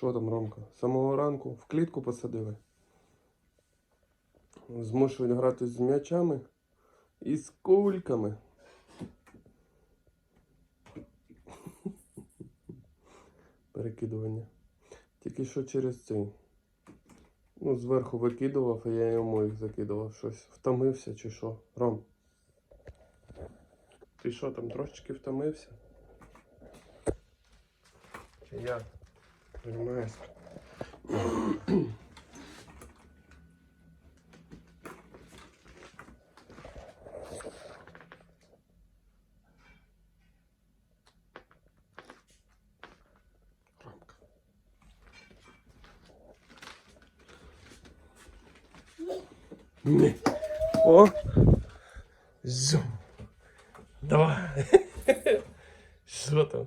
Що там, Ромка? З самого ранку в клітку посадили. Змушують грати з м'ячами і з кульками. Перекидування. Тільки що через цей. Ну, зверху викидував, а я йому їх закидував. Щось втомився чи що. Ром. Ти що там трошечки втомився? Чи я? Понимаєш? Ромка. Не. О! Зум. Давай. Що там?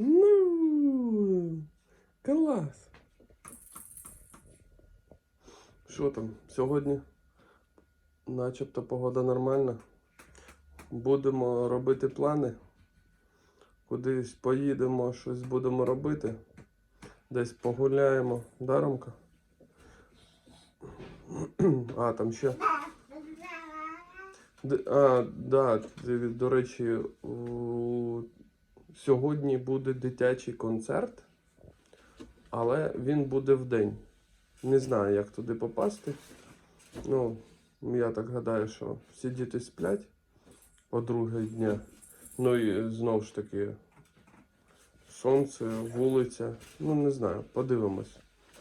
Ну, клас. Що там? Сьогодні начебто погода нормальна. Будемо робити плани. Кудись поїдемо, щось будемо робити. Десь погуляємо. Да, Ромка? А, там ще. А, да, до речі, сьогодні буде дитячий концерт, але він буде в день. Не знаю, як туди попасти. Ну, я так гадаю, що всі діти сплять по другий дня. Ну і знову ж таки, сонце, вулиця. Ну, не знаю, подивимось.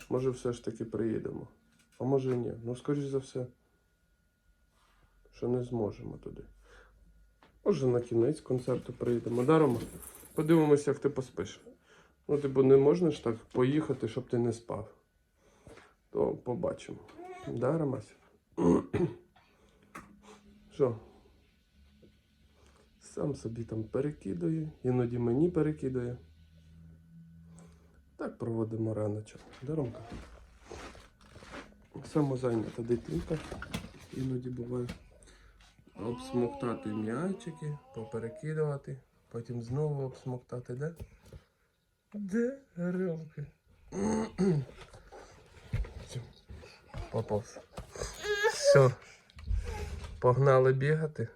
Може, все ж таки приїдемо. А може ні. Ну, скоріш за все, що не зможемо туди. Може, на кінець концерту приїдемо. Да, Рома? Подивимося, як ти поспиш. Ну, типу, не можна ж так поїхати, щоб ти не спав. То побачимо. Да, Ромась? Що? Сам собі там перекидує, іноді мені перекидує. Так проводимо раночок. Да, Ромка? Самозайнята дитинка. Іноді буває обсмоктати м'ячики, поперекидувати, потім знову обсмоктати, де? Де? Все, Поповз. Все. Погнали бігати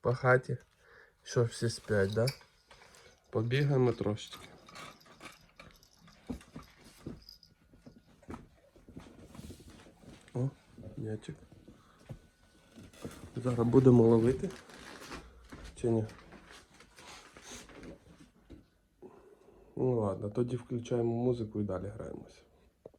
по хаті. Що всі сплять, да? Побігаємо трошечки. О, м'ячик. Зараз будемо ловити. Чи ні? Ну ладно, тоді включаємо музику і далі граємося.